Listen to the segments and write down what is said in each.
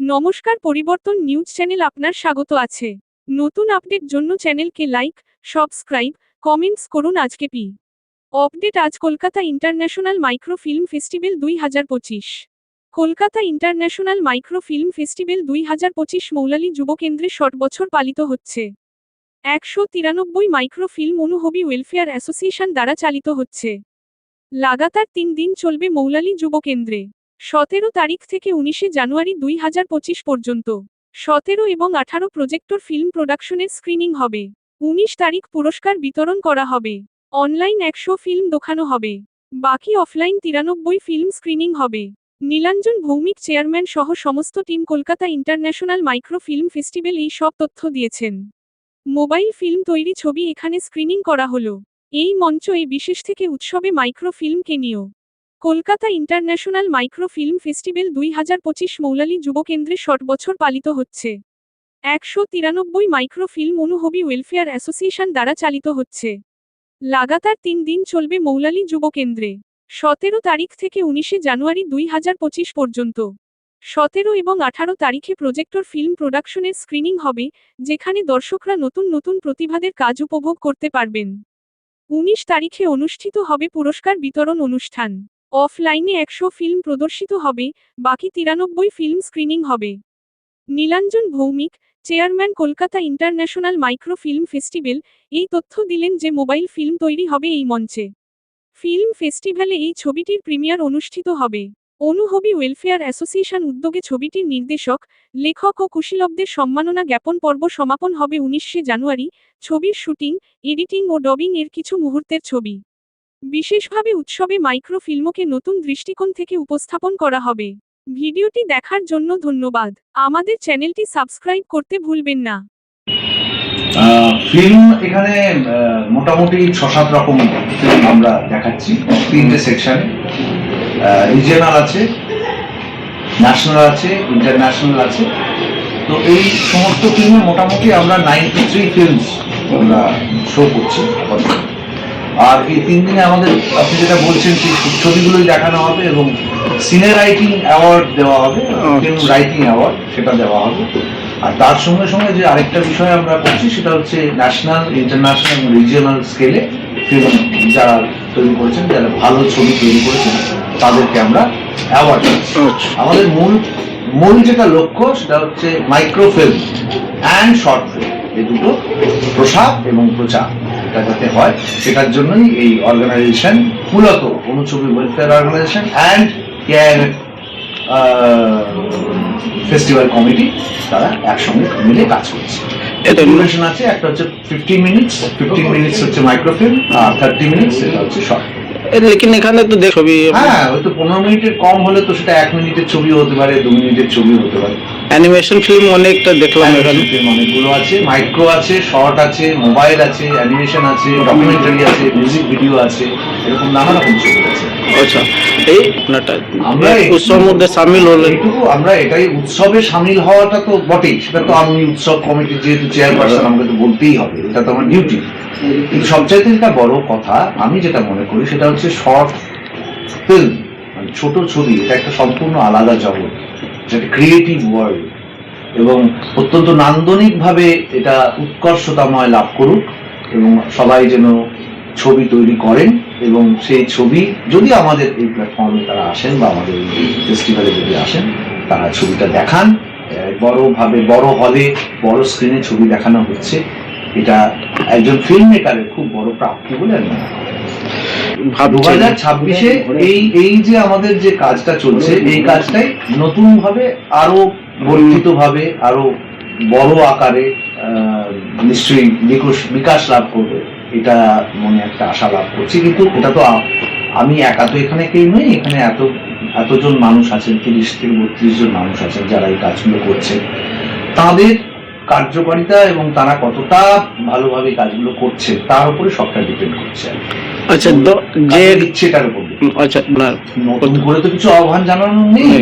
নমস্কার, পরিবর্তন news channel আপনার স্বাগত আছে। নতুন আপডেট জন্য চ্যানেলকে লাইক সাবস্ক্রাইব কমেন্টস করুন আজকে পি। আপডেট আজ Kolkata international micro film festival দুই হাজার পঁচিশ। Kolkata international micro film festival দুই হাজার পঁচিশ মৌলালী যুবকেন্দ্রে ষট বছর পালিত হচ্ছে। একশো তিরানব্বই micro film Anuchhabi welfare association দ্বারা চালিত হচ্ছে। লাগাতার তিন দিন চলবে মৌলালী যুবকেন্দ্রে সতেরো তারিখ থেকে উনিশে জানুয়ারি দুই হাজার পঁচিশ পর্যন্ত। সতেরো এবং আঠারো প্রজেক্টর ফিল্ম প্রোডাকশনের স্ক্রিনিং হবে। উনিশ তারিখ পুরস্কার বিতরণ করা হবে। অনলাইন একশো ফিল্ম দেখানো হবে। বাকি অফলাইন তিরানব্বই ফিল্ম স্ক্রিনিং হবে। নীলাঞ্জন ভৌমিক চেয়ারম্যান সহ সমস্ত team Kolkata international micro film festival এই সব তথ্য দিয়েছেন। মোবাইল ফিল্ম তৈরি ছবি এখানে স্ক্রিনিং করা হলো। এই মঞ্চ এই বিশেষ থেকে উৎসবে micro film কেনিও Kolkata international micro film festival দুই হাজার পঁচিশ মৌলালী যুবকেন্দ্রে ষট বছর পালিত হচ্ছে। একশো তিরানব্বই micro film Anuchhabi welfare association দ্বারা চালিত হচ্ছে। লাগাতার তিন দিন চলবে মৌলালী যুবকেন্দ্রে সতেরো তারিখ থেকে উনিশে জানুয়ারি দুই হাজার পঁচিশ পর্যন্ত। সতেরো এবং আঠারো তারিখে প্রজেক্টর ফিল্ম প্রোডাকশনের স্ক্রিনিং হবে, যেখানে দর্শকরা নতুন নতুন প্রতিভাদের কাজ উপভোগ করতে পারবেন। উনিশ তারিখে অনুষ্ঠিত হবে পুরস্কার বিতরণ অনুষ্ঠান। অফলাইনে একশো ফিল্ম প্রদর্শিত হবে, বাকি তিরানব্বই ফিল্ম স্ক্রিনিং হবে। Nilanjan Bhowmik, chairman Kolkata international micro film festival, এই তথ্য দিলেন যে মোবাইল ফিল্ম তৈরি হবে এই মঞ্চে। ফিল্ম ফেস্টিভ্যালে এই ছবিটির প্রিমিয়ার অনুষ্ঠিত হবে। অনুহবী ওয়েলফেয়ার অ্যাসোসিয়েশন উদ্যোগে ছবিটির নির্দেশক, লেখক ও কুশীলবদের সম্মাননা জ্ঞাপন পর্ব সমাপন হবে উনিশে জানুয়ারি। ছবির শুটিং, এডিটিং ও ডবিং এর কিছু মুহূর্তের ছবি। বিশেষভাবে উৎসবে মাইক্রো ফিল্মকে নতুন দৃষ্টিকোণ থেকে উপস্থাপন করা হবে। ভিডিওটি দেখার জন্য ধন্যবাদ। আমাদের চ্যানেলটি সাবস্ক্রাইব করতে ভুলবেন না। ফিল্ম এখানে মোটামুটি ছ সাত রকম ফিল্ম আমরা দেখাচ্ছি। তিনটে সেকশনে। রিজিয়নাল আছে ন্যাশনাল আছে ইন্টারন্যাশনাল আছে। তো এই সমস্ত ফিল্মে মোটামুটি আমরা নাইনটি থ্রি ফিল্মস আমরা শো করছি। আর এই তিন দিনে আমাদের আপনি যেটা বলছেন সেই ছবিগুলোই দেখানো হবে এবং সিনে রাইটিং অ্যাওয়ার্ড দেওয়া হবে ফিল্ম রাইটিং অ্যাওয়ার্ড সেটা দেওয়া হবে। আর তার সঙ্গে সঙ্গে যে আরেকটা বিষয় আমরা করছি সেটা হচ্ছে ন্যাশনাল ইন্টারন্যাশনাল এবং রিজিয়নাল স্কেলে ফিল্ম যারা তৈরি করেছেন যারা ভালো ছবি তৈরি করেছেন তাদেরকে আমরা অ্যাওয়ার্ড আমাদের মূল মূল যেটা লক্ষ্য সেটা হচ্ছে micro film and short film এই দুটো প্রসার এবং প্রচার এটা যাতে হয় সেটার জন্যই এই অর্গানাইজেশন মূলত Anuchhabi welfare organization and care festival committee তারা একসঙ্গে মিলে কাজ করছে। এটা ডিউরেশন আছে একটা হচ্ছে ফিফটিন মিনিটস ফিফটিন মিনিটস হচ্ছে মাইক্রোফিল্ম আর থার্টি মিনিটস এটা হচ্ছে শর্ট লেকিন এখানে তো ছবি হ্যাঁ হয়তো পনেরো মিনিটের কম হলে তো সেটা এক মিনিটের ছবি হতে পারে দু মিনিটের ছবি হতে পারে। অ্যানিমেশন ফিল্ম অনেকটা দেখলাম এখানে। অনেকগুলো আছে মাইক্রো আছে শর্ট আছে মোবাইল আছে অ্যানিমেশন আছে ডকুমেন্টারি আছে মিউজিক ভিডিও আছে। এরকম নানা রকম ছবি আছে আচ্ছা এই আপনারটা আমরা উৎসব মধ্যে সামিল হলেন আমরা এটাই উৎসবে সামিল হওয়াটা তো বটেই সেটা তো আমি উৎসব কমিটির যেহেতু চেয়ারপারসন আমাকে তো বলতেই হবে এটা তো আমার ডিউটি কিন্তু সবচাইতে যেটা বড় কথা আমি যেটা মনে করি সেটা হচ্ছে শর্ট ফিল্ম মানে ছোট ছবি এটা একটা সম্পূর্ণ আলাদা জগৎ যেটা ক্রিয়েটিভ ওয়ার্ল্ড এবং অত্যন্ত নান্দনিকভাবে এটা উৎকর্ষতাময় লাভ করুক এবং সবাই যেন ছবি তৈরি করেন এবং সেই ছবি যদি আমাদের এই প্ল্যাটফর্মে তারা আসেন বা আমাদের এই ফেস্টিভ্যালে যদি আসেন তারা ছবিটা দেখান। বড়ভাবে বড় হলে বড় স্ক্রিনে ছবি দেখানো হচ্ছে। এটা একজন ফিল্ম মেকারের খুব বড় প্রাপ্তি বলে আমি মনে করি। দু হাজার ছাব্বিশে এই এই যে আমাদের যে কাজটা চলছে এই কাজটাই নতুন ভাবে আরও বর্ধিত ভাবে আরও বড় আকারে নিশ্চয়ই বিকাশ লাভ করবে। এটা মনে একটা আশা লাভ করছি। কিন্তু এটা তো আমি একা তো এখানে কেউ নই এখানে এত এতজন মানুষ আছেন তিরিশ থেকে বত্রিশ জন মানুষ আছেন যারা এই কাজগুলো করছেন। তাদের কার্যকারিতা এবং তারা কতটা ভালোভাবে কাজগুলো করছে তার উপরে সবটা ডিপেন্ড করছে। আচ্ছা যে ইচ্ছেটার উপর আচ্ছা নতুন করে তো কিছু আহ্বান জানানো নেই।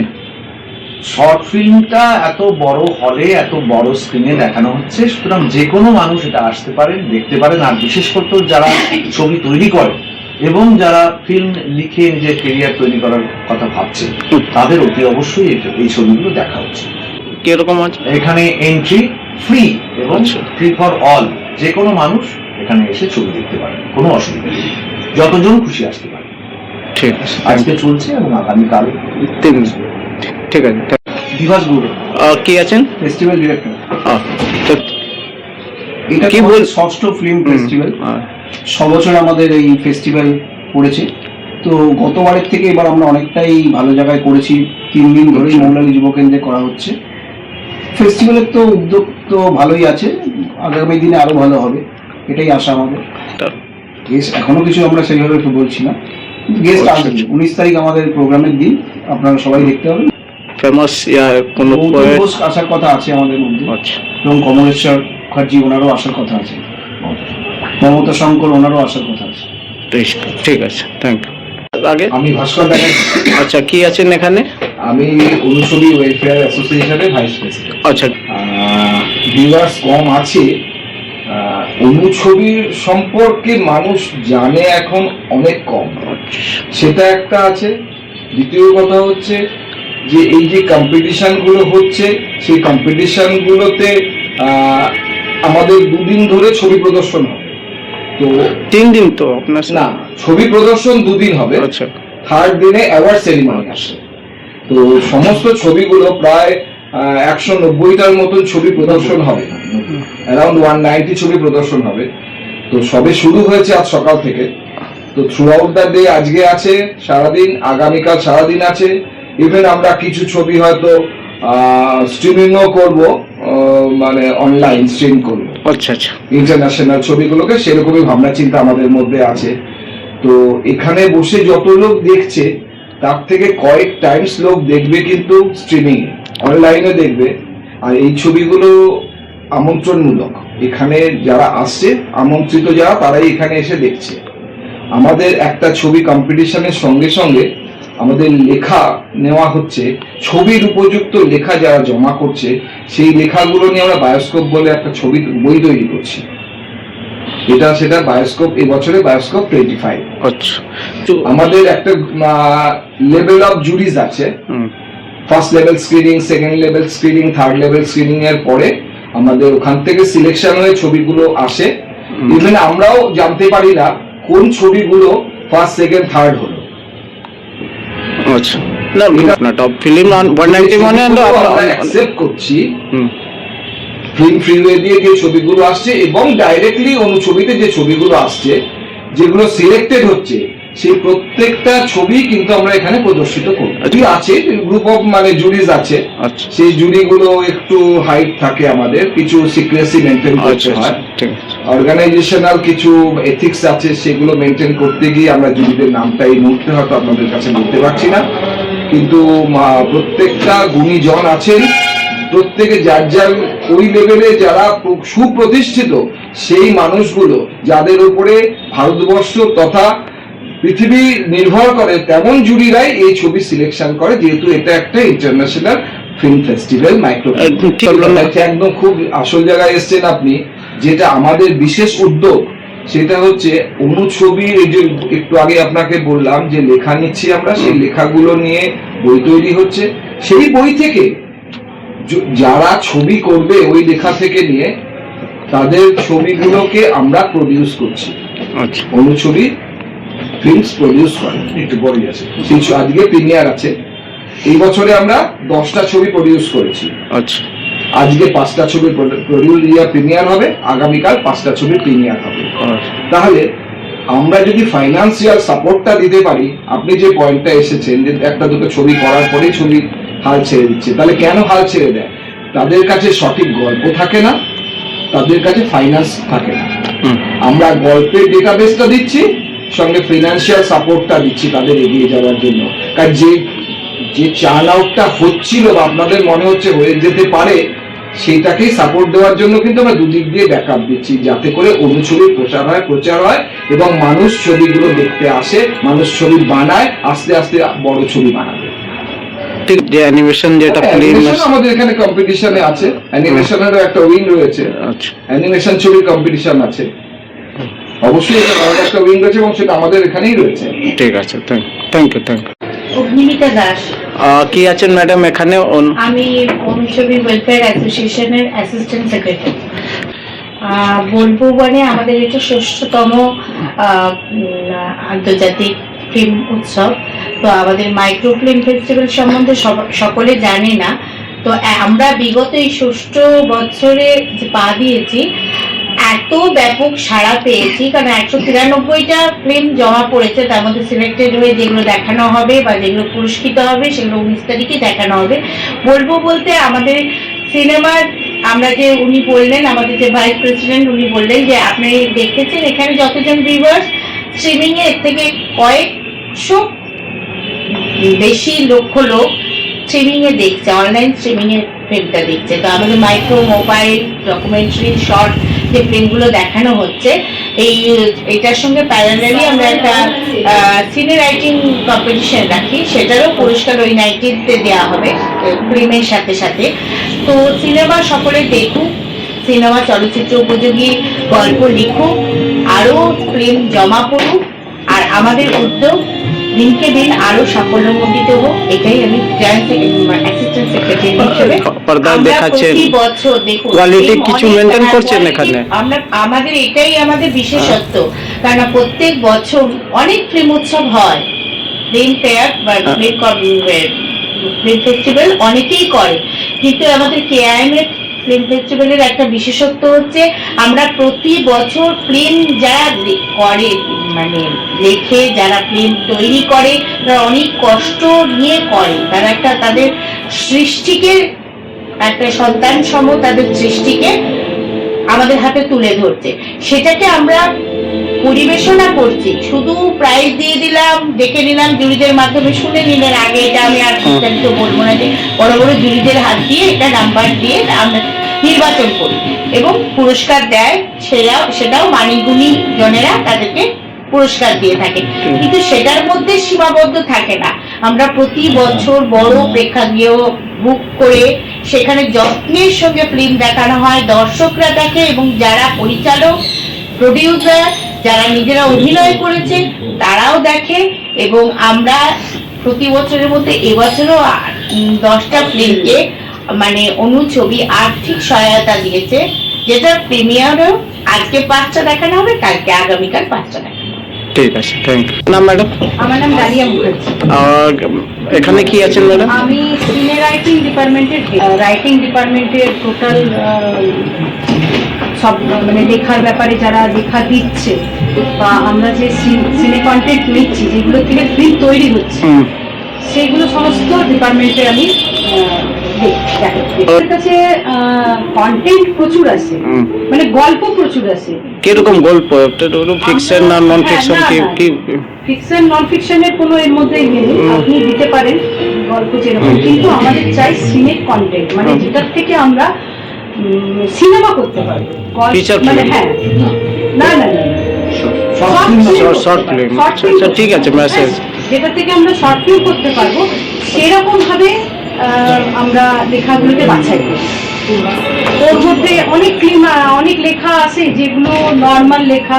শর্ট ফিল্মটা এত বড় হলে এত বড় স্ক্রিনে দেখানো হচ্ছে সুতরাং যে কোনো মানুষ এটা আসতে পারেন দেখতে পারেন আর বিশেষ করে তো যারা ছবি তৈরি করে এবং যারা ফিল্ম লিখে নিজের কেরিয়ার তৈরি করার কথা ভাবছে তাদের অতি অবশ্যই এই- ছবিগুলো দেখা উচিত কীরকম আছে? এখানে এন্ট্রি ফ্রি এবং। ফ্রি ফর অল যে কোনো মানুষ এখানে এসে ছবি দেখতে পারে কোনো অসুবিধা নেই। যতজন খুশি আসতে পারে ঠিক আছে। আজকে চলছে এবং আগামীকাল ঠিক আছে দিবাস গুরু কি আছেন? ফেস্টিভ্যাল ডিরেক্টর তো এটা কি বল- ষষ্ঠ ফিল্ম ফেস্টিভ্যাল বছর আমাদের এই ফেস্টিভ্যাল পড়েছে। তো গতবারের থেকে এবার আমরা অনেকটাই ভালো জায়গায় করেছি। তিন দিন ধরেই আচ্ছা। মৌলালী যুব কেন্দ্রে করা হচ্ছে। ফেস্টিভ্যালের তো উদ্যোগ তো ভালোই আছে। আগামী দিনে আরও ভালো হবে। এটাই আশা আমাদের। গেস্ট এখনও কিছু আমরা সেইভাবে একটু বলছি না। গেস্ট আসবে আচ্ছা। উনিশ তারিখ আমাদের প্রোগ্রামের দিন। আপনারা সবাই দেখতে হবে ফেমাস কোনো ঘোষ আসার কথা আছে আমাদের মধ্যে। আচ্ছা। এবং কমলেশ্বর মুখার্জি ওনারও আসার কথা আছে। মমতা শঙ্কর ওনারও আসার কথা আছে। ঠিক ঠিক আছে থ্যাংক ইউ আগে? আমি ভাস্কর আচ্ছা কি আছেন এখানে? আমি অনুসবী ওয়েলফেয়ার অ্যাসোসিয়েশনের ভাইস প্রেসিডেন্ট আচ্ছা। ভিউয়ার্স কম আছে। অনুছবির সম্পর্কে মানুষ জানে এখন অনেক কম। সেটা একটা আছে। দ্বিতীয় কথা হচ্ছে যে এই যে কম্পিটিশনগুলো হচ্ছে সেই কম্পিটিশন গুলোতে আহ, আমাদের দুদিন ধরে ছবি প্রদর্শন হবে। তো তিন দিন তো আপনার না ছবি প্রদর্শন দুদিন হবে। আচ্ছা। থার্ড দিনে অ্যাওয়ার্ড সেরিমনি আসে। তো সমস্ত ছবিগুলো প্রায় একশো নব্বইটার মতন ছবি প্রদর্শন হবে। অ্যারাউন্ড ওয়ান নাইনটি ছবি প্রদর্শন হবে। তো সবে শুরু হয়েছে আজ সকাল থেকে। তো থ্রু আউট দ্য ডে আজকে আছে সারাদিন আগামীকাল সারাদিন আছে। ইভেন আমরা কিছু ছবি হয়তো স্ট্রিমিংও করব মানে অনলাইন স্ট্রিম করব। আচ্ছা আচ্ছা। ইন্টারন্যাশনাল ছবিগুলোকে সেরকমই ভাবনা চিন্তা আমাদের মধ্যে আছে। তো এখানে বসে যত লোক দেখছে তার থেকে কয়েক টাইমস লোক দেখবে কিন্তু স্ট্রিমিং অনলাইনে দেখবে। আর এই ছবিগুলো আমন্ত্রণমূলক। এখানে যারা আসছে আমন্ত্রিত যারা তারাই এখানে এসে দেখছে। আমাদের একটা ছবি কম্পিটিশনের সঙ্গে সঙ্গে আমাদের লেখা নেওয়া হচ্ছে ছবির উপযুক্ত লেখা যারা জমা করছে সেই লেখাগুলো নিয়ে আমরা বায়োস্কোপ বলে একটা ছবি বই তৈরি করছি। এটা সেটা বায়োস্কোপ এবছরে বায়োস্কোপ টোয়েন্টি ফাইভ আচ্ছা। তো আমাদের একটা লেভেল অফ জুরিজ আছে। First level screening second level screening third level screening এর পরে আমাদের ওখান থেকে সিলেকশন হয়ে ছবিগুলো আসে। ইভেন আমরাও জানতে পারি না কোন ছবিগুলো ফার্স্ট সেকেন্ড থার্ড হলো। আচ্ছা। না না টপ ফিল্ম ওয়ান নাইনটি মানে করছি। ফিল্ম ফ্রিওয়ে দিয়ে যে ছবিগুলো আসছে এবং ডাইরেক্টলি অনুছবিতে যে ছবিগুলো আসছে যেগুলো সিলেক্টেড হচ্ছে সেই প্রত্যেকটা ছবি কিন্তু আমরা এখানে প্রদর্শিত করি কি আছে গ্রুপ অফ মানে জুরিজ আছে। আচ্ছা। সেই জুরিগুলো একটু হাইট থাকে আমাদের কিছু সিক্রেসি মেনটেন আচ্ছা করতে আচ্ছা হয়। অর্গানাইজেশনাল কিছু এথিক্স আছে সেগুলো মেনটেন করতে গিয়ে আমরা জুরিদের নামটা এই মুহূর্তে হয়তো আপনাদের কাছে বলতে পারছি না। কিন্তু প্রত্যেকটা গুণীজন আছেন। প্রত্যেকে যার যার ওই লেভেলে যারা সুপ্রতিষ্ঠিত সেই মানুষগুলো যাদের উপরে ভারতবর্ষ তথা পৃথিবী নির্ভর করে তেমন জুরিরাই এই ছবি সিলেকশন করে যেহেতু এটা একটা ইন্টারন্যাশনাল ফিল্ম ফেস্টিভ্যাল মাইক্রো একদম খুব আসল জায়গায় এসছেন আপনি যেটা আমাদের বিশেষ উদ্যোগ সেটা হচ্ছে অনুছবি এই যে একটু আগে আপনাকে বললাম যে লেখা নিচ্ছি আমরা সেই লেখাগুলো নিয়ে বই তৈরি হচ্ছে। সেই বই থেকে যারা ছবি করবে ওই লেখা থেকে নিয়ে তাদের ছবিগুলোকে আমরা প্রডিউস করছি। আচ্ছা। অনুছবি ফিল্মস প্রডিউস করে একটু আছে। আজকে প্রিমিয়ার আছে। এই বছরে আমরা দশটা ছবি প্রডিউস করেছি। আচ্ছা। আজকে পাঁচটা প্রডিউস প্রিমিয়ার হবে আগামীকাল পাঁচটা প্রিমিয়ার হবে। আচ্ছা। তাহলে আমরা যদি ফাইন্যান্সিয়াল সাপোর্টটা দিতে পারি আপনি যে পয়েন্টটা এসেছেন যে একটা দুটো ছবি করার পরেই ছবি হাল ছেড়ে দিচ্ছে তাহলে কেন হাল ছেড়ে দেয়? তাদের কাছে সঠিক গল্প থাকে না তাদের কাছে ফাইন্যান্স থাকে না। আমরা গল্পের ডেটাবেসটা দিচ্ছি সঙ্গে ফিনান্সিয়াল সাপোর্টটা দিচ্ছি তাদের এগিয়ে যাওয়ার জন্য। কারণ যে যে চার্ন আউটটা হচ্ছিল বা আপনাদের মনে হচ্ছে হয়ে যেতে পারে সেইটাকেই সাপোর্ট দেওয়ার জন্য কিন্তু আমরা দুদিক দিয়ে ব্যাকআপ দিচ্ছি যাতে করে অনুছবির প্রচার হয় প্রচার হয় এবং মানুষ ছবিগুলো দেখতে আসে মানুষ ছবি বানায় আস্তে আস্তে বড় ছবি বানাবে। ঠিক যে অ্যানিমেশন যেটা আমাদের এখানে কম্পিটিশনে আছে। অ্যানিমেশনেরও একটা উইন রয়েছে। আচ্ছা। অ্যানিমেশন ছবির কম্পিটিশন আছে। অবশ্যই এটা আলাদা একটা উইং রয়েছে এবং সেটা আমাদের এখানেই রয়েছে। ঠিক আছে thank you thank you Agnimita Das. কি আছেন ম্যাডাম এখানে? আমি অনুছবি ওয়েলফেয়ার অ্যাসোসিয়েশনের অ্যাসিস্ট্যান্ট সেক্রেটারি বলব মানে আমাদের এটা ষষ্ঠতম আহ, আন্তর্জাতিক ফিল্ম উৎসব। তো আমাদের মাইক্রো ফিল্ম ফেস্টিভ্যাল সম্বন্ধে সকলে জানে না। তো আমরা বিগত এই ষষ্ঠ বছরে যে পা দিয়েছি এত ব্যাপক সাড়া পেয়েছি, কারণ একশো তিরানব্বইটা ফিল্ম জমা পড়েছে, তার মধ্যে সিলেক্টেড হয়ে যেগুলো দেখানো হবে বা যেগুলো পুরস্কৃত হবে, সেগুলো উনিশ তারিখে দেখানো হবে। বলব বলতে আমাদের সিনেমার, আমরা যে উনি বললেন, আমাদের যে ভাইস প্রেসিডেন্ট উনি বললেন যে, আপনি দেখেছেন এখানে যতজন ভিউয়ার্স স্ট্রিমিং এর থেকে কয়েকশো বেশি লক্ষ লোক স্ট্রিমিং এ দেখছে অনলাইন স্ট্রিমিং এর ফিল্মটা দেখছে। তো আমাদের মাইক্রো মোবাইল ডকুমেন্টারি শর্ট যে ফিল্মগুলো দেখানো হচ্ছে, এই, এটার সঙ্গে প্যারালালি আমরা একটা সিনে রাইটিং কম্পিটিশন রাখি, সেটারও পুরস্কার ওই নাইটিতে দেওয়া হবে ফিল্মের সাথে সাথে। তো সিনেমা সকলে দেখুক সিনেমা চলচ্চিত্র উপযোগী, গল্প লিখুক, আরও ফিল্ম জমা পড়ুক, আর আমাদের উদ্যোগ দিনকে দিন আরও সাফল্যমণ্ডিত হোক এটাই আমি জয়েন্ট অ্যাসিস্ট্যান্ট সেক্রেটারি হিসেবে পর্দায় আমরা দেখাচ্ছেন। প্রতি বছর দেখুন Quality কিছু অনেক- করছেন এখানে? আমরা আমাদের এটাই আমাদের বিশেষত্ব কারণ প্রত্যেক বছর অনেক ফিল্ম উৎসব হয় ফিল্ম ফেয়ার বা। ফিল্ম ফিল্ম ফেস্টিভ্যাল অনেকেই করে কিন্তু আমাদের কেআইএম এর ফিল্ম ফেস্টিভ্যালের একটা বিশেষত্ব হচ্ছে আমরা প্রতি বছর ফিল্ম যারা করে মানে রেখে যারা ফিল্ম তৈরি করে তারা অনেক কষ্ট নিয়ে করে। তারা একটা তাদের সৃষ্টিকে একটা সন্তান সম তাদের সৃষ্টিকে আমাদের হাতে তুলে ধরছে। সেটাকে আমরা পরিবেশনা করছি। শুধু প্রাইজ দিয়ে দিলাম দেখে নিলাম জুরিদের মাধ্যমে শুনে নিলেন আগে এটা আমি আর বিস্তারিত বলব না যে বড় বড় জুরিদের হাত দিয়ে এটা নাম্বার দিয়ে আমরা নির্বাচন করি। এবং পুরস্কার দেয় সেটাও সেটাও মানিগুণী জনেরা তাদেরকে পুরস্কার দিয়ে থাকে। কিন্তু সেটার মধ্যে সীমাবদ্ধ থাকে না। আমরা প্রতি বছর বড় প্রেক্ষাগৃহ বুক করে সেখানে যত্নের সঙ্গে ফিল্ম দেখানো হয়, দর্শকরা দেখে এবং যারা পরিচালক প্রডিউসার যারা নিজেরা অভিনয় করেছে, তারাও দেখে এবং আমরা প্রতি বছরের মধ্যে এবছরও দশটা ফিল্মকে মানে অনুছবি আর্থিক সহায়তা দিয়েছে। যেটা প্রিমিয়ারও আজকে পাঁচটা দেখানো হবে, কালকে আগামীকাল পাঁচটা দেখানো। ঠিক আছে থ্যাংক ইউ না ম্যাডাম? আমার নাম ডালিয়া মুখার্জি। আর এখানে কি আছেন ম্যাডাম? আমি সিনে রাইটিং ডিপার্টমেন্টের রাইটিং ডিপার্টমেন্টের টোটাল সব মানে লেখার ব্যাপারে যারা লেখা দিচ্ছে বা আমরা যে সিনে কন্টেন্ট নিচ্ছি যেগুলো থেকে ফিল্ম তৈরি হচ্ছে সেগুলো সমস্ত ডিপার্টমেন্টে আমি কাছে কন্টেন্ট প্রচুর আছে। মানে গল্প প্রচুর আছে। কীরকম গল্প? একটা ফিকশন না নন ফিকশন কি কি ফিকশন নন ফিকশনের কোনো এর মধ্যে ইয়ে আপনি দিতে পারেন গল্প যেরকম। কিন্তু আমাদের চাই সিনেট কন্টেন্ট মানে যেটার থেকে আমরা সিনেমা করতে Feature মানে হ্যাঁ। না। না আচ্ছা, ঠিক আছে, message। যেটা থেকে আমরা শর্ট ফিল্ম করতে পারব সেরকম ভাবে আমরা লেখাগুলোকে বাছাই করি। ওর মধ্যে অনেক অনেক লেখা আছে যেগুলো নর্মাল লেখা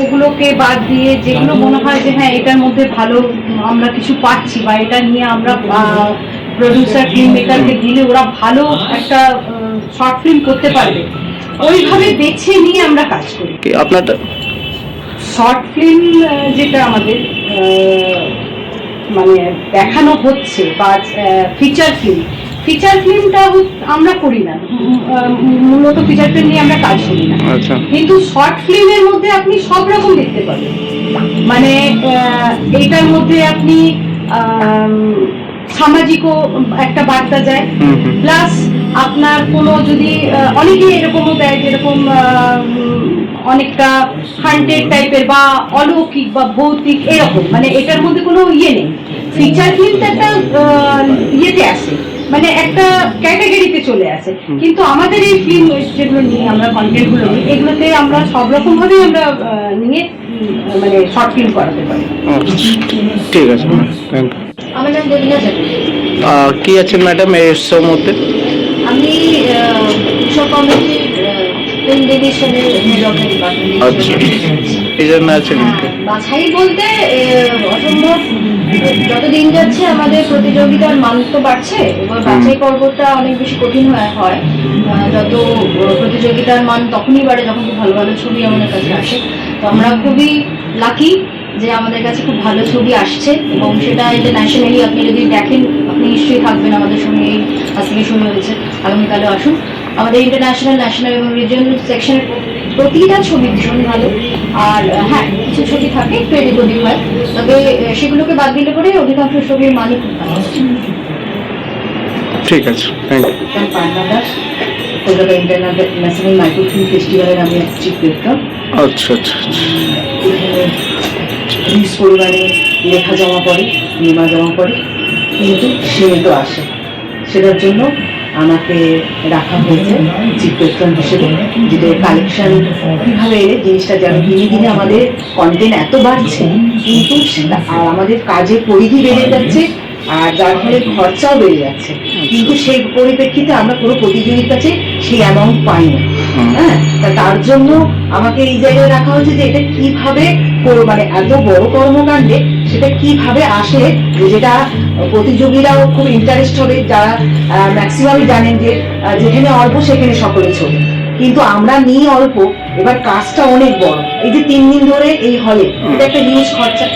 ওগুলোকে বাদ দিয়ে যেগুলো মনে হয় যে হ্যাঁ এটার মধ্যে ভালো আমরা কিছু পাচ্ছি বা এটা নিয়ে আমরা প্রডিউসার ফিল্ম মেকারকে দিলে ওরা ভালো একটা শর্ট ফিল্ম করতে পারবে। ওইভাবে বেছে নিয়ে আমরা কাজ করি। কি আপনারটা শর্ট ফিল্ম যেটা আমাদের মানে দেখানো হচ্ছে বা ফিচার ফিল্ম ফিচার ফিল্মটা আমরা করি না। মূলত ফিচার ফিল্ম নিয়ে আমরা কাজ করি না। আচ্ছা। কিন্তু শর্ট ফিল্মের মধ্যে আপনি সব রকম দেখতে পাবেন। মানে আহ, এইটার মধ্যে আপনি সামাজিকও একটা বার্তা যায়। প্লাস আপনার কোনো যদি অনেকেই এরকমও দেয় যেরকম অনেকটা হান্টেড টাইপের বা অলৌকিক বা ভৌতিক এরকম। মানে এটার মধ্যে কোনো ইয়ে নেই। ফিচার ফিল্মটা একটা ইয়েতে আসে। মানে একটা ক্যাটাগরিতে চলে আসে। কিন্তু আমাদের এই ফিল্ম যেগুলো নিয়ে আমরা কন্টেন্টগুলো নিই এগুলোতে আমরা সব রকম ভাবেই আমরা নিয়ে মানে শর্ট ফিল্ম করাতে পারি। ঠিক আছে আমার নাম দেবিনা কি আছে ম্যাডাম এর মধ্যে? আমি উৎসব আচ্ছা এই জন্য আছে বাছাই বলতে অসম্ভব যত দিন যাচ্ছে আমাদের প্রতিযোগিতার মান তো বাড়ছে এবার বাছাই পর্বটা অনেক বেশি কঠিন হয় হয়। যত প্রতিযোগিতার মান তখনই বাড়ে যখন খুব ভালো ভালো ছবি আমাদের কাছে আসে। তো আমরা খুবই লাকি যে আমাদের কাছে খুব ভালো ছবি আসছে এবং সেটা ইন্টারন্যাশনালি আপনি যদি দেখেন আপনি নিশ্চয়ই থাকবেন আমাদের সঙ্গে এই আজ থেকে শুরু হয়েছে। আগামীকালে আসুন। আমাদের ইন্টারন্যাশনাল ন্যাশনাল এবং রিজিয়নাল সেকশনের প্রতিটা ছবি ভীষণ ভালো। আর হ্যাঁ কিছু ছবি থাকে একটু এদিক ওদিক হয় তবে সেগুলোকে বাদ দিলে পরে অধিকাংশ ছবির ভালো ঠিক আছে thank you Panna Das Kolkata international micro film ফেস্টিভ্যালের আমি চিফ ডিরেক্টর আচ্ছা আচ্ছা আচ্ছা। পুলিশ পরিবারে লেখা জমা পড়ে সিনেমা জমা পড়ে কিন্তু সীমিত আসে। সেটার জন্য আমাকে রাখা হয়েছে রেস্টুরেন্ট হিসেবে যেটা কালেকশন কীভাবে এলে জিনিসটা যেন দিনে দিনে আমাদের কন্টেন্ট এত বাড়ছে, কিন্তু আর আমাদের কাজের পরিধি বেড়ে যাচ্ছে আর যার ফলে খরচাও বেড়ে যাচ্ছে। কিন্তু সেই পরিপ্রেক্ষিতে আমরা কোনো প্রতিযোগীর কাছে সেই অ্যামাউন্ট পাই না হ্যাঁ তার জন্য আমাকে এই জায়গায় রাখা হয়েছে যে এটা কীভাবে মানে এত বড় কর্মকাণ্ডে সেটা কীভাবে আসে যেটা প্রতিযোগীরাও খুব ইন্টারেস্ট হবে যারা ম্যাক্সিমামই জানেন যে যেখানে অল্প সেখানে সকলে চলে। কিন্তু আমরা নিই অল্প এবার কাজটা অনেক বড়। এই যে তিন দিন ধরে এই হলে এটা একটা হিউজ খরচা।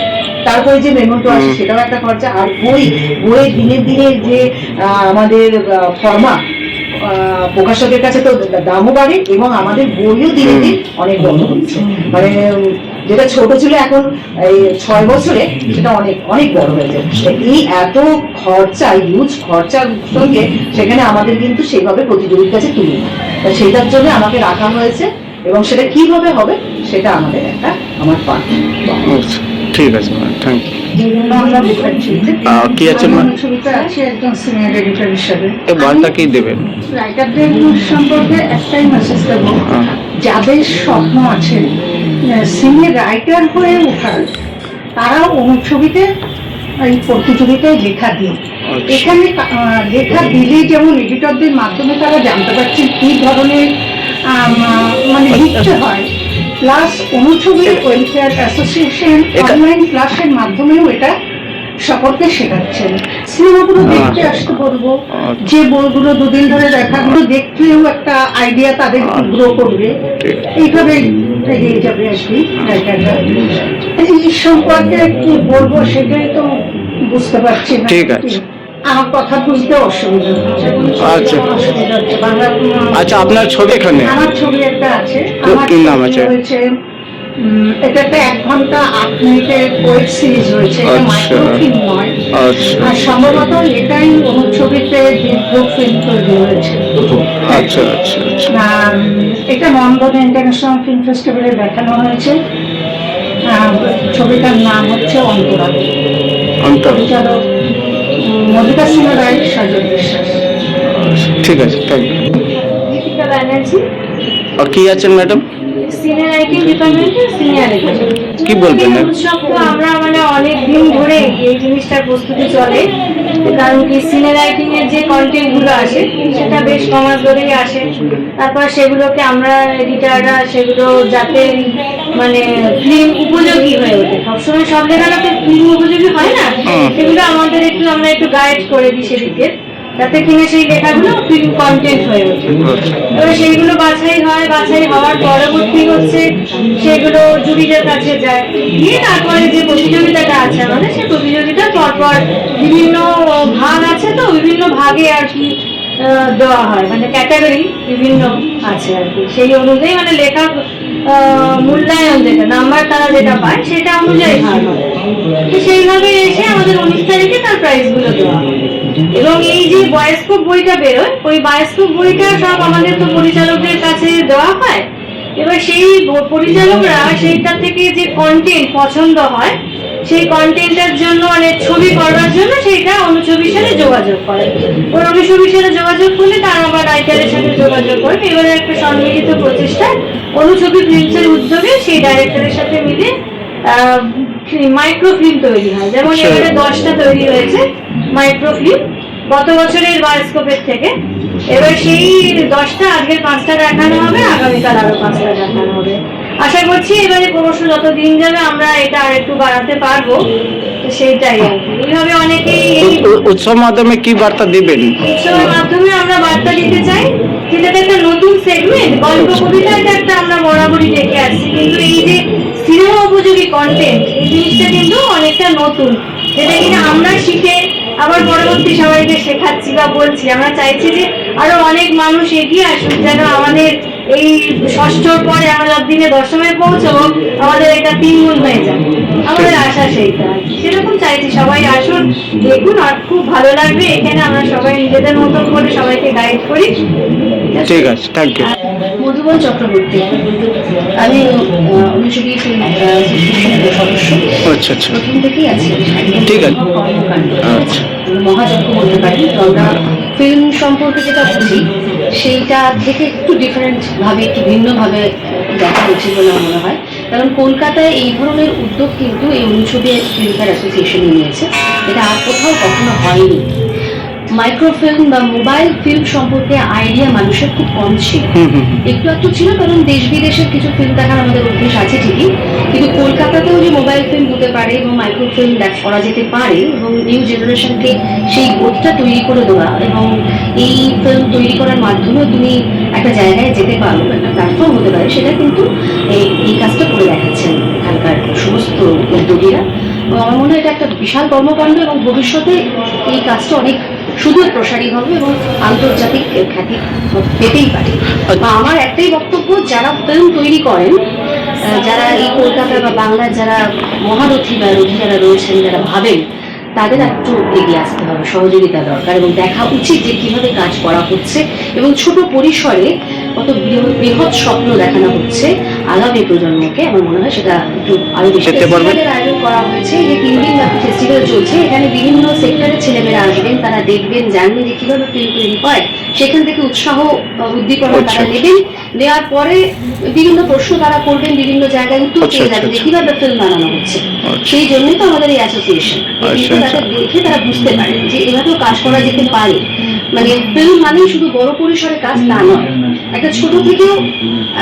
তারপরে যে মেমোটো আসে সেটাও একটা খরচা। আর বই বইয়ের দিনের দিনের যে আহ, আমাদের ফর্মা প্রকাশকের কাছে তো দামও বাড়ে এবং আমাদের বইও দিনে দিন অনেক বড় হচ্ছে। মানে যেটা ছোট ছিল এখন এই ছয় বছরে সেটা অনেক অনেক বড় হয়েছে এই এত খরচা ইউজ খরচার সঙ্গে সেখানে আমাদের কিন্তু সেইভাবে প্রতিযোগীর কাছে তুলি না সেটার জন্য আমাকে রাখা হয়েছে এবং সেটা কীভাবে হবে সেটা আমাদের একটা আমার পাঠ আচ্ছা ঠিক আছে থ্যাংক ইউ আমরা দেখাচ্ছি কি আছে মা ছবিটা আছে একজন সিনিয়র এডিটর হিসাবে। বার্তা কি দেবেন রাইটারদের সম্পর্কে একটাই মেসেজ দেবো। যাদের স্বপ্ন আছে সিনে রাইটার হয়ে ওঠার তারাও অনুছবিতে এই প্রতিযোগিতায় লেখা দিন আচ্ছা। এখানে লেখা দিলে যেমন এডিটরদের মাধ্যমে তারা জানতে পারছেন কী ধরনের মানে লিখতে হয় প্লাস অনুছবির ওয়েলফেয়ার অ্যাসোসিয়েশন অনলাইন ক্লাসের মাধ্যমেও এটা সকলকে শেখাচ্ছেন সিনেমাগুলো দেখতে আসতে বলব আচ্ছা। যে বইগুলো দুদিন ধরে দেখাগুলো দেখলেও একটা আইডিয়া তাদের গ্রো করবে এইভাবে এগিয়ে যাবে আর কি writer-রা। এই সম্পর্কে কি বলব সেটাই তো বুঝতে পারছি না ঠিক আছে। আমার কথা বুঝতে অসুবিধা আচ্ছা। আচ্ছা আপনার ছবি এখানে আমার ছবি একটা আছে আমার কি নাম আছে? এটা একটা এক ঘণ্টা আট মিনিটের ওয়েব সিরিজ হয়েছে এটা আচ্ছা। মাইক্রোফিল্ম নয়। আচ্ছা। আর সম্ভবত এটাই অনুচ্ছবিতে দীর্ঘ ফিল্ম তৈরি হয়েছে। আচ্ছা আচ্ছা আচ্ছা। এটা নন্দনে ইন্টারন্যাশনাল ফিল্ম ফেস্টিভ্যালে দেখানো হয়েছে। ছবিটার নাম হচ্ছে অন্তরা। অন্তর। পরিচালক মধুকা সিংহ রায় সজল বিশ্বাস। ঠিক আছে থ্যাংক ইউ কি আছেন ম্যাডাম? ডিপার্টমেন্টের সিনিয়র কি বলবেন? উৎসব তো আমরা মানে অনেক দিন ধরে এই জিনিসটার প্রস্তুতি চলে। কারণ কি সিনিয়র রাইটিং এর যে কন্টেন্টগুলো আসে সেটা বেশ কমাস ধরেই আসে। তারপর সেগুলোকে আমরা এডিটাররা সেগুলো যাতে মানে ফিল্ম উপযোগী হয়ে ওঠে। সবসময় সব লেখাটা ফিল্ম উপযোগী হয় না। সেগুলো আমাদের একটু আমরা একটু গাইড করে দিই সেদিকে। যাতে কিনে সেই লেখাগুলো ফিল্ম কন্টেন্ট হয়ে ওঠে। তো সেইগুলো বাছাই হয়, বাছাই হওয়ার পরবর্তী হচ্ছে সেগুলো জুরিদের কাছে যায়। গিয়ে তারপরে যে প্রতিযোগিতাটা আছে আমাদের, সেই প্রতিযোগিতা পরপর বিভিন্ন ভাগ আছে তো, বিভিন্ন ভাগে আর কি দেওয়া হয়। মানে ক্যাটাগরি বিভিন্ন আছে আর কি। সেই অনুযায়ী মানে লেখা মূল্যায়ন যেটা নাম্বার তারা যেটা পায়, সেটা অনুযায়ী ভাগ হয়। তো সেইভাবে এসে আমাদের উনিশ তারিখে তার প্রাইজগুলো দেওয়া এবং এই যে বায়োস্কোপ বইটা বেরোয়, ওই বায়োস্কোপ বইটা সব আমাদের তো পরিচালকদের কাছে দেওয়া হয়। এবার সেই পরিচালকরা সেইটা থেকে যে কন্টেন্ট পছন্দ হয়, সেই কন্টেন্টের জন্য মানে ছবি করবার জন্য সেইটা অনুছবির সাথে যোগাযোগ করে। ওই অনুছবির সাথে যোগাযোগ করলে তারা আবার রাইটারের সাথে যোগাযোগ করে এবারে একটা সম্মিলিত প্রচেষ্টা অনুছবি ফিল্মসের উদ্যোগে সেই ডাইরেক্টরের সাথে মিলে মাইক্রো ফিল্ম তৈরি হয়। যেমন আচ্ছা। এবারে দশটা তৈরি হয়েছে মাইক্রো ফিল্ম গত বছরের বায়োস্কোপের থেকে। এবার সেই দশটা আজকের পাঁচটা দেখানো হবে আগামীকাল আরও পাঁচটা দেখানো হবে। আশা করছি এবারে ক্রমশ যত দিন যাবে আমরা এটা আর একটু বাড়াতে পারব। সেইটাই আর এইভাবে অনেকেই এই উৎসব মাধ্যমে কি বার্তা দিবেন? উৎসবের মাধ্যমে আমরা বার্তা দিতে চাই যেটাতে একটা নতুন সেগমেন্ট গল্প কবিতা এটা একটা আমরা বরাবরই দেখে আসছি কিন্তু এই যে সিনেমা উপযোগী কন্টেন্ট এই জিনিসটা কিন্তু অনেকটা নতুন। যেটা কিনা আমরা শিখে আবার পরবর্তী সবাইকে শেখাচ্ছি বা বলছি। আমরা চাইছি যে আরও অনেক মানুষ এগিয়ে আসুক যেন আমাদের এই ষষ্ঠর পরে আমরা দিনে দশমে পৌঁছবো আমাদের এটা তিন গুণ হয়ে যায়। আমাদের আশা সেইটা সেরকম চাইছি সবাই আসুন দেখুন আর খুব ভালো লাগবে। এখানে আমরা সবাই নিজেদের মতন করে সবাইকে গাইড করি। ঠিক আছে থ্যাংক ইউ মধুবন চক্রবর্তী আমি উনিশশো অ্যাসোসিয়েশনের সদস্য। আচ্ছা আচ্ছা। প্রথম থেকেই আছি। ঠিক আছে। আচ্ছা। মহাযজ্ঞ বলতে পারি তো আমরা ফিল্ম সম্পর্কে যেটা বুঝি সেইটা থেকে একটু ডিফারেন্টভাবে একটু ভিন্নভাবে দেখা উচিত বলে আমার মনে হয়। কারণ কলকাতায় এই ধরনের উদ্যোগ কিন্তু এই অনুষদী ফিল্মফেয়ার অ্যাসোসিয়েশন নিয়েছে। এটা আর কোথাও কখনো হয়নি। মাইক্রোফিল্ম বা মোবাইল ফিল্ম সম্পর্কে আইডিয়া মানুষের খুব কম ছিল। একটু একটু ছিল কারণ দেশ বিদেশের কিছু ফিল্ম দেখার আমাদের অভ্যেস আছে ঠিকই। কিন্তু কলকাতাতেও যে মোবাইল ফিল্ম হতে পারে এবং মাইক্রোফিল্ম দেখ করা যেতে পারে এবং নিউ জেনারেশনকে সেই বোধটা তৈরি করে দেওয়া এবং এই ফিল্ম তৈরি করার মাধ্যমে তুমি একটা জায়গায় যেতে পারো একটা প্ল্যাটফর্ম হতে পারে সেটা কিন্তু এই এই কাজটা করে দেখাচ্ছেন এখানকার সমস্ত উদ্যোগীরা। এবং আমার মনে হয় এটা একটা বিশাল কর্মকাণ্ড এবং ভবিষ্যতে এই কাজটা অনেক সুদূর প্রসারী হবে এবং আন্তর্জাতিক খ্যাতি পেতেই পারে। বা আমার একটাই বক্তব্য, যারা ফিল্ম তৈরি করেন যারা এই কলকাতা বা বাংলার যারা মহারথী বা রথী যারা রয়েছেন, যারা ভাবেন, তাদের একটু এগিয়ে আসতে হবে। সহযোগিতা দরকার এবং দেখা উচিত যে কীভাবে কাজ করা হচ্ছে এবং ছোট পরিসরে কত বৃহৎ স্বপ্ন দেখানো হচ্ছে আগামী প্রজন্মকে। আমার মনে হয় সেটা একটু আরও বেশি আয়োজন করা হয়েছে। যে তিন দিন ব্যাপী ফেস্টিভ্যাল চলছে এখানে বিভিন্ন সেক্টরের ছেলেমেয়েরা আসবেন তারা দেখবেন জানবেন যে কীভাবে ফিল্ম তৈরি হয়। সেখান থেকে উৎসাহ উদ্দীপনা আচ্ছা। তারা নেবেন। নেওয়ার পরে বিভিন্ন প্রশ্ন তারা করবেন বিভিন্ন জায়গায় উত্তর আচ্ছা, পেয়ে আচ্ছা, যাবেন যে আচ্ছা। কীভাবে ফিল্ম বানানো হচ্ছে। আচ্ছা। সেই জন্যই তো আমাদের এই অ্যাসোসিয়েশন আচ্ছা, আচ্ছা। তাদের দেখে তারা বুঝতে পারেন যে এভাবেও কাজ করা যেতে পারে। মানে ফিল্ম মানেই শুধু বড় পরিসরে কাজ তা নয়। একটা ছোট থেকেও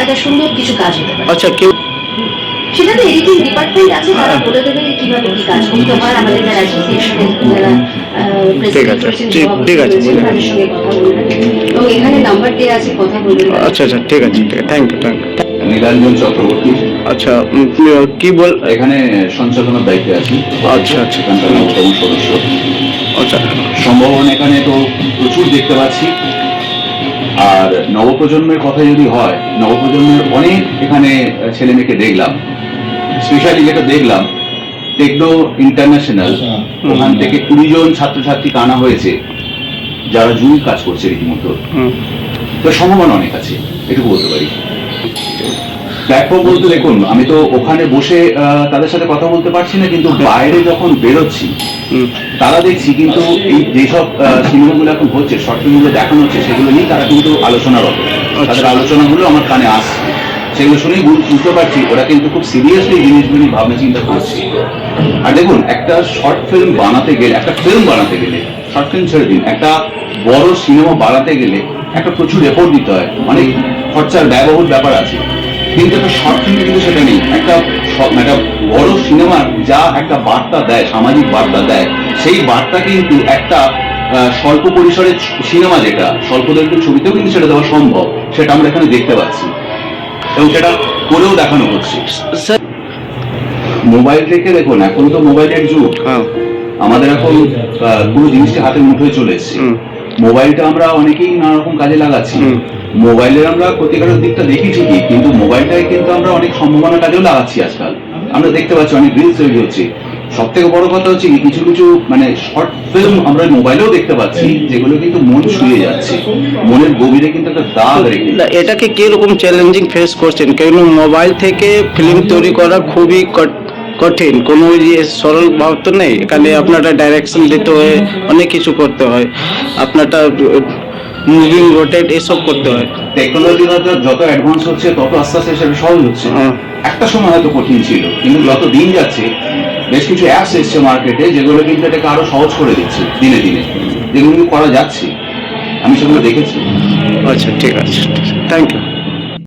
একটা সুন্দর কিছু কাজ হতে পারে। আচ্ছা কেউ সেটাতে এডিটিং ডিপার্টমেন্ট আছে তারা বলে দেবে যে কীভাবে কি কাজ করতে হয় আমাদের যারা অ্যাসোসিয়েশনের যারা ঠিক আছে, ঠিক- ঠিক আছে, ঠিক আছে। সঙ্গে কথা বলবেন এবং এখানে নাম্বার দেওয়া আছে কথা বলবেন আচ্ছা আচ্ছা ঠিক আছে ঠিক আছে thank you thank you Nilanjan Chakraborty. আচ্ছা কি বল এখানে সঞ্চালনার দায়িত্বে আছি। আচ্ছা, আচ্ছা। এখানকার সদস্য। আচ্ছা। সম্ভাবনা এখানে তো প্রচুর দেখতে পাচ্ছি। আর নবপ্রজন্মের কথা যদি হয় নবপ্রজন্মের অনেক এখানে ছেলে মেয়েকে দেখলাম। স্পেশালি যেটা দেখলাম টেকনো ইন্টারন্যাশনাল ওখান থেকে কুড়ি জন ছাত্রছাত্রীকে আনা হয়েছে যারা জুই কাজ করছে রীতিমতো। তো সম্ভাবনা অনেক আছে এটুকু বলতে পারি। প্ল্যাটফর্ম বলতে দেখুন আমি তো ওখানে বসে তাদের সাথে কথা বলতে পারছি না কিন্তু বাইরে যখন বেরোচ্ছি তারা দেখছি কিন্তু এই যেসব সিনেমাগুলো এখন হচ্ছে শর্ট ফিল্মগুলো দেখানো হচ্ছে সেগুলো নিয়ে তারা কিন্তু আলোচনারত তাদের আলোচনাগুলো আমার কানে আসছে। সেগুলো শুনেই বুঝ- বুঝতে পারছি ওরা কিন্তু খুব সিরিয়াসলি জিনিসগুলো নিয়ে ভাবনা চিন্তা করছে। আর দেখুন একটা শর্ট ফিল্ম বানাতে গেলে একটা ফিল্ম বানাতে গেলে শর্ট ফিল্ম ছেড়ে দিন একটা বড় সিনেমা বানাতে গেলে একটা প্রচুর এফোর্ট দিতে হয়। অনেক খরচার ব্যয়বহুল ব্যাপার আছে। কিন্তু একটা শর্ট ফিল্মে কিন্তু সেটা নেই। একটা একটা বড় সিনেমার যা একটা বার্তা দেয় সামাজিক বার্তা দেয় সেই বার্তা কিন্তু একটা স্বল্প পরিসরের সিনেমা যেটা স্বল্প দৈর্ঘ্যের ছবিতেও কিন্তু সেটা দেওয়া সম্ভব সেটা আমরা এখানে দেখতে পাচ্ছি। এবং সেটা করেও দেখানো হচ্ছে। মোবাইল থেকে দেখুন এখন তো মোবাইলের যুগ। হ্যাঁ। আমাদের এখন আহ, পুরো জিনিসটা হাতের মুঠোয় চলে এসছে মোবাইলটা আমরা অনেকেই নানা রকম কাজে লাগাচ্ছি। মোবাইলের আমরা ক্ষতিকারক দিকটা দেখি ঠিকই কিন্তু মোবাইলটাকে কিন্তু আমরা অনেক সম্ভাবনা কাজেও লাগাচ্ছি আজকাল। আমরা দেখতে পাচ্ছি অনেক রিলস তৈরি হচ্ছে। সব থেকে বড় কথা হচ্ছে কি? কিছু কিছু মানে শর্ট ফিল্ম আমরা মোবাইলেও দেখতে পাচ্ছি যেগুলো কিন্তু মন ছুঁয়ে যাচ্ছে। মনের গভীরে কিন্তু একটা দাগ রেখে এটাকে কীরকম চ্যালেঞ্জিং ফেস করছেন? কেন মোবাইল থেকে ফিল্ম তৈরি করা খুবই কঠিন। কোনো ইয়ে সরল ভাব তো নেই এখানে আপনারটা ডাইরেকশন দিতে হয় অনেক কিছু করতে হয়। আপনারটা মুভিং রোটেট এসব করতে হয়। টেকনোলজি যত অ্যাডভান্স হচ্ছে তত আস্তে আস্তে সেটা সহজ হচ্ছে। হ্যাঁ। একটা সময় হয়তো কঠিন ছিল কিন্তু যত দিন যাচ্ছে বেশ কিছু অ্যাপস এসছে মার্কেটে যেগুলো কিন্তু এটাকে আরও সহজ করে দিচ্ছে দিনে দিনে। যেগুলো করা যাচ্ছে। আমি সেগুলো দেখেছি। আচ্ছা ঠিক আছে। Thank you